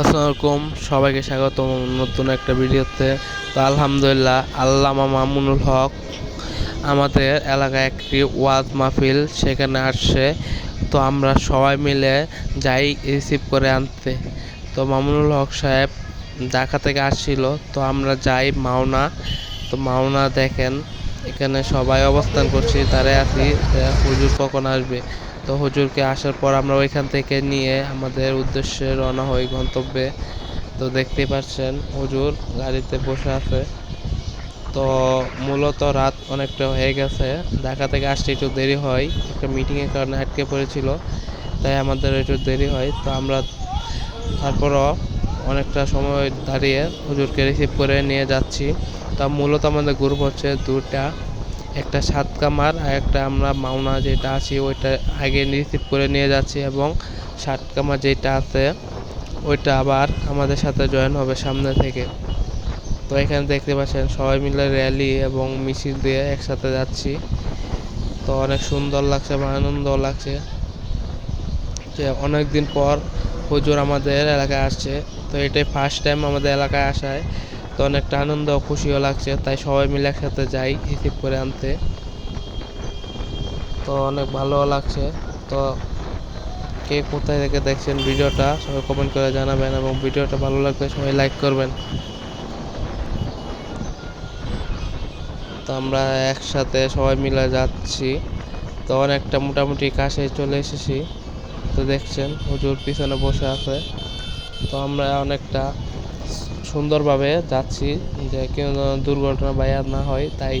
আসসালামু আলাইকুম, সবাইকে স্বাগত নতুন একটা ভিডিওতে। তো আলহামদুলিল্লাহ, আল্লামা মামুনুল হক আমাদের এলাকায় একটি ওয়াজ মাহফিল সেখানে আসছে। তো আমরা সবাই মিলে যাই রিসিভ করে আনতে। তো মামুনুল হক সাহেব ঢাকা থেকে আসছিল, তো আমরা যাই মাওনা। তো মাওনা দেখেন, এখানে সবাই অবস্থান করছি তারে আছি হুজুর কখন আসবে? তো হুজুরকে আসার পর আমরা ওইখান থেকে নিয়ে আমাদের উদ্দেশ্যে রওনা হই গন্তব্যে। তো দেখতেই পাচ্ছেন হুজুর গাড়িতে বসে আছে। তো মূলত রাত অনেকটা হয়ে গেছে। ঢাকা থেকে আসতে একটু দেরি হয়। একটা মিটিংয়ের কারণে আটকে পড়েছিল, তাই আমাদের একটু দেরি হয়। তো আমরা তারপরও অনেকটা সময় দাঁড়িয়ে হুজুরকে রিসিভ করে নিয়ে যাচ্ছি। তা মূলত আমাদের গ্রুপ হচ্ছে দুটা একটা সাত কামার আর একটা আমরা মাওনা যেটা আছি ওইটা আগে রিসিভ করে নিয়ে যাচ্ছি এবং সাত কামার যেটা আছে ওইটা আবার আমাদের সাথে জয়েন হবে সামনে থেকে। তো এখানে দেখতে পাচ্ছেন সবাই মিলে র্যালি এবং মিছিল দিয়ে একসাথে যাচ্ছি। তো অনেক সুন্দর লাগছে এবং আনন্দও লাগছে যে অনেক দিন পর হুজুর আমাদের এলাকায় আসছে। তো এটাই ফার্স্ট টাইম আমাদের এলাকায় আসায়। তো অনেকটা আনন্দ খুশিও লাগছে, তাই সবাই মিলে একসাথে যাই রিসিভ করে আনতে। তো অনেক ভালোও লাগছে। তো কে কোথায় থেকে দেখছেন ভিডিওটা, সবাই কমেন্ট করে জানাবেন এবং ভিডিওটা ভালো লাগলে সবাই লাইক করবেন। তো আমরা একসাথে সবাই মিলে যাচ্ছি। তো অনেকটা মোটামুটি কাছে চলে এসেছি। তো দেখছেন হুজুর পিছনে বসে আছে। তো আমরা অনেকটা সুন্দরভাবে যাচ্ছি, যে কেউ দুর্ঘটনা বা ইয়া না হয়, তাই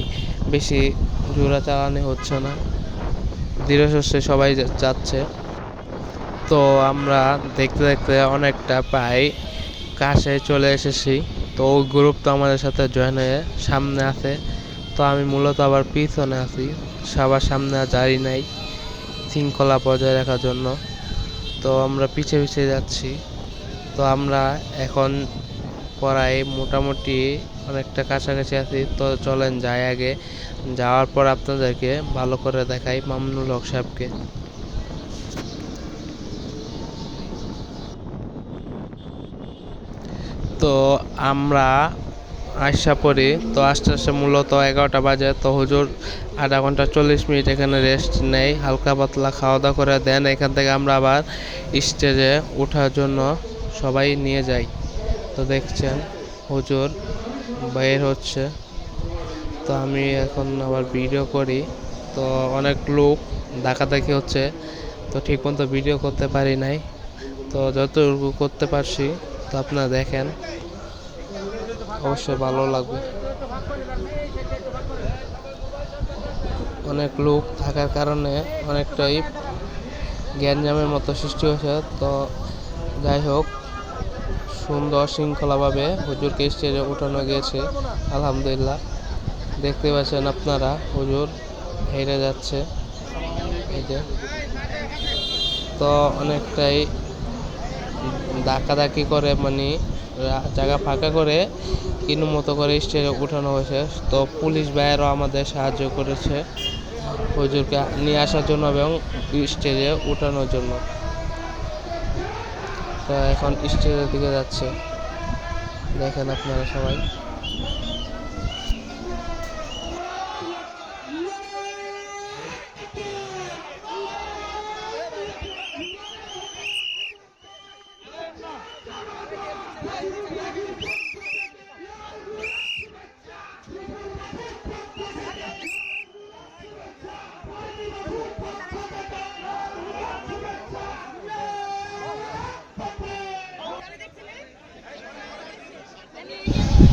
বেশি জোড়া চালানি হচ্ছে না। সুস্থে সবাই যাচ্ছে। তো আমরা দেখতে দেখতে অনেকটা প্রায় কাছে চলে এসেছি। তো ওই গ্রুপ তো আমাদের সাথে জয়েন হয়ে সামনে আছে। তো আমি মূলত আবার পিছনে আছি। সবার সামনে আর জারি নাই শৃঙ্খলা বজায় রাখার জন্য। তো আমরা পিছে পিছে যাচ্ছি। তো আমরা এখন প্রায় মোটামুটি অনেকটা কাছাকাছি আছি, তো চলেন যাই আগে। যাওয়ার পর আপনাদেরকে ভালো করে দেখাই মামনুল হক সাহেবকে। তো আমরা আসা পড়ি, তো আস্তে আস্তে মূলত এগারোটা বাজে, তো হুজুর আধা ঘণ্টা চল্লিশ মিনিট এখানে রেস্ট নেই, হালকা পাতলা খাওয়া দাওয়া করে দেন, এখান থেকে আমরা আবার স্টেজে ওঠার জন্য সবাই নিয়ে যাই। তো দেখছেন, হুজুর বের হচ্ছে। তো আমি এখন আবার ভিডিও করি। তো অনেক লোক ডাকাডাকি হচ্ছে। তো ঠিক মতো ভিডিও করতে পারি নাই। তো যতটুকু করতে পারছি, তো আপনারা দেখেন। অবশ্যই ভালো লাগবে। অনেক লোক থাকার কারণে অনেকটাই গ্যাঞ্জামের মতো সৃষ্টি হয়েছে। তো যাই হোক সুন্দর শৃঙ্খলাভাবে হুজুরকে স্টেজে উঠানো গিয়েছে। আলহামদুলিল্লাহ। দেখতে পাচ্ছেন আপনারা, হুজুর হেরে যাচ্ছে। তো অনেকটাই ধাক্কাধাক্কি করে মানে জায়গা ফাঁকা করে কিনু মতো করে স্টেজে উঠানো হয়েছে। তো পুলিশ ভাইয়েরও আমাদের সাহায্য করেছে হুজুরকে নিয়ে আসার জন্য এবং স্টেজে উঠানোর জন্য। তো এখন স্টেজের দিকে যাচ্ছে। দেখেন আপনারা সবাই।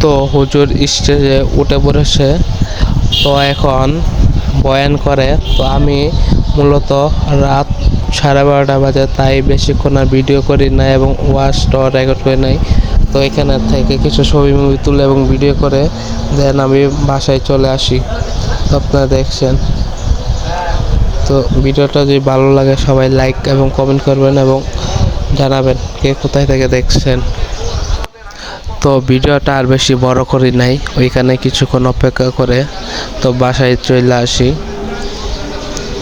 তো হুজুর স্টেজে উঠে পড়েছে তো এখন বয়ান করে। তো আমি মূলত রাত সাড়ে বারোটা বাজে, তাই বেশিক্ষণ আর ভিডিও করি না এবং ওয়াশটাও রেকর্ড করে নাই। তো এখানে থেকে কিছু ছবি, মুভি তুলে এবং ভিডিও করে দেন আমি বাসায় চলে আসি। তো আপনারা দেখছেন। তো ভিডিওটা যদি ভালো লাগে সবাই লাইক এবং কমেন্ট করবেন এবং জানাবেন কে কোথায় থেকে দেখছেন। তো ভিডিওটা আর বেশি বড় করি নাই, ওইখানে কিছুক্ষণ অপেক্ষা করে তো বাসায় চলে আসি।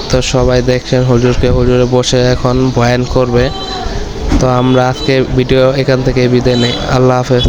তো সবাই দেখছেন হুজুরকে, হুজুরে বসে এখন বয়ান করবে। তো আমরা আজকে ভিডিও এখান থেকে বিদায় নেই। আল্লাহ হাফেজ।